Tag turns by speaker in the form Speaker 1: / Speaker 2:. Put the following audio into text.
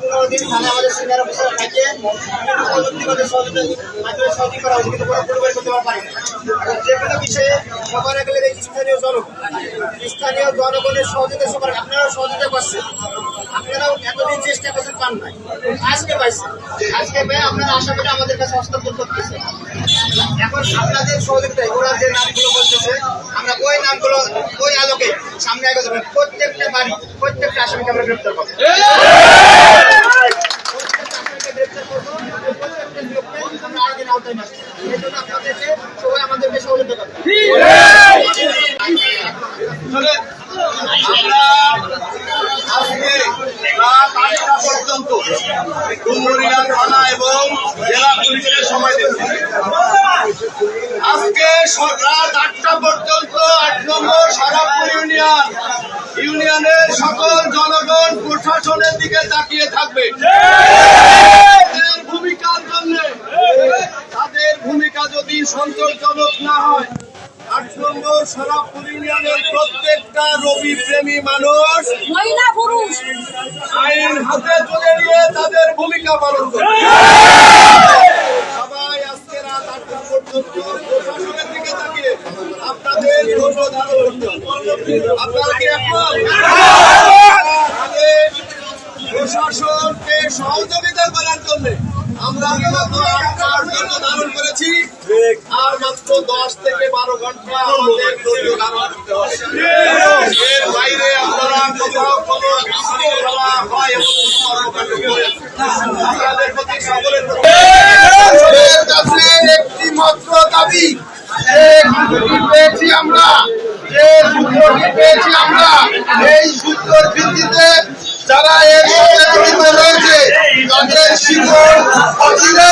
Speaker 1: পনেরো দিন থানা আমাদের সিনিয়র অফিসার থাকে প্রযুক্তিগত সহযোগিতা মাধ্যমে বিষয়ে সবার আগে স্থানীয় জনগণ স্থানীয় জনগণের সহযোগিতা সবার আপনারাও সহযোগিতা করছেন। আপনারাও এতদিন চেষ্টা করছেন পান নাই। আজকে পাইছেন। আজকে পেয়ে আপনারা আশা করে আমাদের কাছে হস্তান্তর করতেছেন। এখন আপনাদের সহযোগিতায় ওরা যে নামগুলো বলতেছে আমরা ওই নামগুলো ওই আলোকে সামনে আগে যাবেন প্রত্যেকটা বাড়ি প্রত্যেকটা আসামিকে আমরা গ্রেপ্তার করব। সবাই আমাদেরকে সহযোগিতা করবে
Speaker 2: আজকে রাত আটটা পর্যন্ত ডুমুরিয়া এবং জেলা পুলিশের রাত আটটা পর্যন্ত আট নম্বর সারাপুর ইউনিয়ন, ইউনিয়নের সকল জনগণ প্রশাসনের দিকে তাকিয়ে থাকবে। তাদের ভূমিকার জন্য, তাদের ভূমিকা যদি সন্তোষজনক না হয় সারাপুর ইউনিয়নের প্রত্যেকটা রবি প্রেমী মানুষ
Speaker 3: মহিলা পুরুষ।
Speaker 2: আইন হাতে তুলে নিয়ে তাদের ভূমিকা পালন করবে। সবাই আজকে রাত আটটা পর্যন্ত প্রশাসনের দিকে তাকিয়ে আপনাদের ধৈর্য ধারণ করতে হবে। আপনারা কি একমত আমাদের প্রশাসনকে সহযোগিতা করার জন্য আমরা ধারণ করেছি। দশ থেকে বারো
Speaker 4: ঘণ্টা একটি মাত্র দাবি পেয়েছি আমরা, যে সূত্রটি পেয়েছি আমরা। এই সূত্রের ভিত্তিতে যারা এর সাথে জড়িত রয়েছে, তাদের অচিরেই